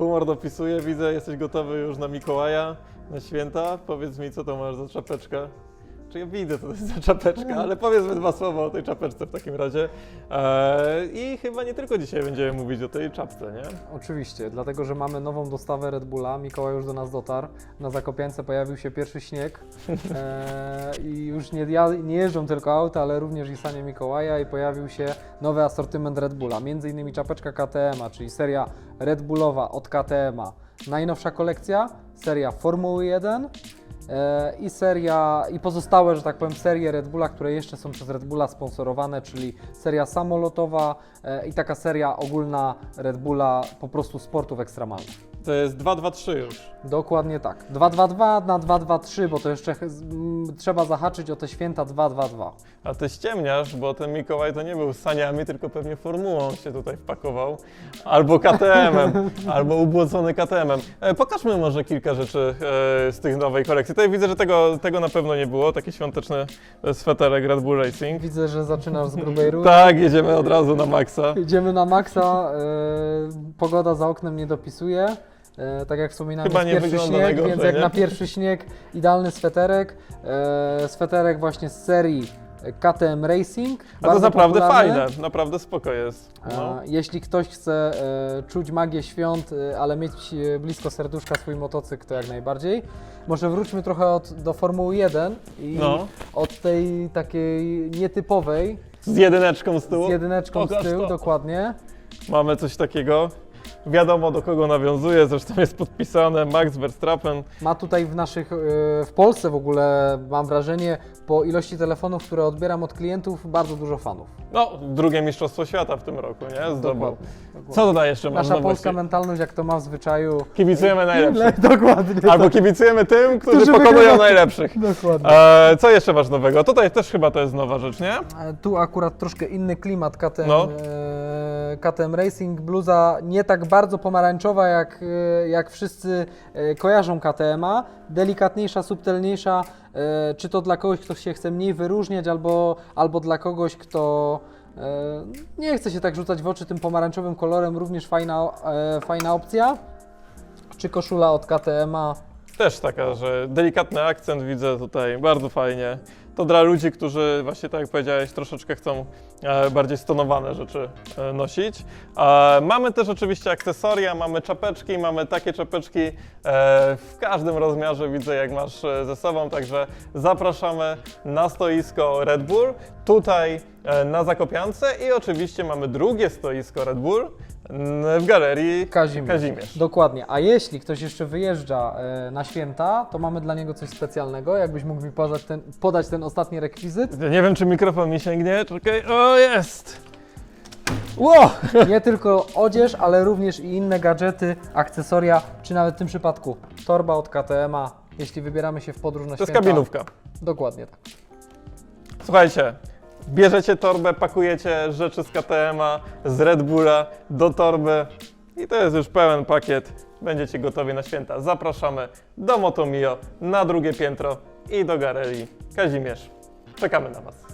dopisuje, widzę, jesteś gotowy już na Mikołaja, na święta. Powiedz mi, co to masz za czapeczkę? Czy ja widzę, co to jest za czapeczka, ale powiedzmy dwa słowa o tej czapeczce w takim razie. Eee, I chyba nie tylko dzisiaj będziemy mówić o tej czapce, nie? Oczywiście, dlatego że mamy nową dostawę Red Bulla. Mikołaj już do nas dotarł. Na Zakopiance pojawił się pierwszy śnieg e, i nie, nie jeżdżą tylko auta, ale również i sanie Mikołaja i pojawił się nowy asortyment Red Bulla. Między innymi czapeczka KTM, czyli seria Red Bullowa od KTM. Najnowsza kolekcja, seria Formuły 1 e, i seria, i pozostałe, że tak powiem, serie Red Bulla, które jeszcze są przez Red Bulla sponsorowane, czyli seria samolotowa e, i taka seria ogólna Red Bulla po prostu sportów ekstremalnych. To jest 2-2-3 już. Dokładnie tak. 2-2-2 na 2-2-3, bo to jeszcze ch- z- m, trzeba zahaczyć o te święta 2-2-2. A ty ściemniasz, bo ten Mikołaj to nie był saniami, tylko pewnie formułą się tutaj wpakował. Albo KTM-em, albo ubłocony KTM-em. E, pokażmy może kilka rzeczy e, z tych nowej kolekcji. Tutaj widzę, że tego, tego na pewno nie było. Taki świąteczny e, sweterek Red Bull Racing. Widzę, że zaczynasz z grubej rury. Tak, jedziemy od razu na maksa. Idziemy na maksa, e, pogoda za oknem nie dopisuje. E, tak jak wspominałem, Chyba jest nie pierwszy wygląda śnieg, najgorzej, więc jak nie? na pierwszy śnieg idealny sweterek. E, sweterek właśnie z serii KTM Racing. A to bardzo naprawdę popularny. fajne, naprawdę spoko jest. No. E, Jeśli ktoś chce e, czuć magię świąt, e, ale mieć e, blisko serduszka swój motocykl, to jak najbardziej. Może wróćmy trochę od, do Formuły 1 i No. od tej takiej nietypowej, Z jedyneczką z tyłu. z jedyneczką z Pokaż tyłu, to. dokładnie. Mamy coś takiego. Wiadomo do kogo nawiązuje, zresztą jest podpisane Max Verstappen. Ma tutaj w naszych, e, w Polsce w ogóle mam wrażenie, po ilości telefonów, które odbieram od klientów, bardzo dużo fanów. No, drugie Mistrzostwo Świata w tym roku, nie? Zdobył. Dokładnie. dokładnie. Co tutaj jeszcze masz Nasza polska mentalność, jak to ma w zwyczaju. Kibicujemy najlepszych. Dokładnie. Albo tak. kibicujemy tym, którzy, Którzy pokonują najlepszych. Dokładnie. E, co jeszcze masz nowego? Tutaj też chyba to jest nowa rzecz, nie? E, Tu akurat troszkę inny klimat KTM, No. KTM Racing, bluza nie tak bardzo pomarańczowa jak, e, jak wszyscy e, kojarzą KTM-a, delikatniejsza, subtelniejsza, e, czy to dla kogoś, kto się chce mniej wyróżniać, albo, albo dla kogoś, kto nie chce się tak rzucać w oczy tym pomarańczowym kolorem, również fajna, fajna opcja. Czy koszula od KTM-a, Też taka, że delikatny akcent widzę tutaj, bardzo fajnie. To dla ludzi, którzy właśnie tak jak powiedziałeś, troszeczkę chcą e, bardziej stonowane rzeczy e, nosić. E, mamy też oczywiście akcesoria, mamy czapeczki, mamy takie czapeczki w każdym rozmiarze widzę jak masz ze sobą, także zapraszamy na stoisko Red Bull, tutaj na Zakopiance i oczywiście mamy drugie stoisko Red Bull w galerii Kazimierz. Kazimierz. Dokładnie. A jeśli ktoś jeszcze wyjeżdża e, na święta, to mamy dla niego coś specjalnego. Jakbyś mógł mi podać ten, podać ten ostatni rekwizyt? Nie wiem, czy mikrofon mi sięgnie. Czekaj. O, jest! Ło! Nie tylko odzież, ale również i inne gadżety, akcesoria, czy nawet w tym przypadku torba od KTM-a, jeśli wybieramy się w podróż na To jest święta. kabinówka. Dokładnie tak. Słuchajcie, bierzecie torbę, pakujecie rzeczy z KTM-a, z Red Bulla do torby i to jest już pełen pakiet. Będziecie gotowi na święta. Zapraszamy do Motomio na drugie piętro i do galerii Kazimierz. Czekamy na Was.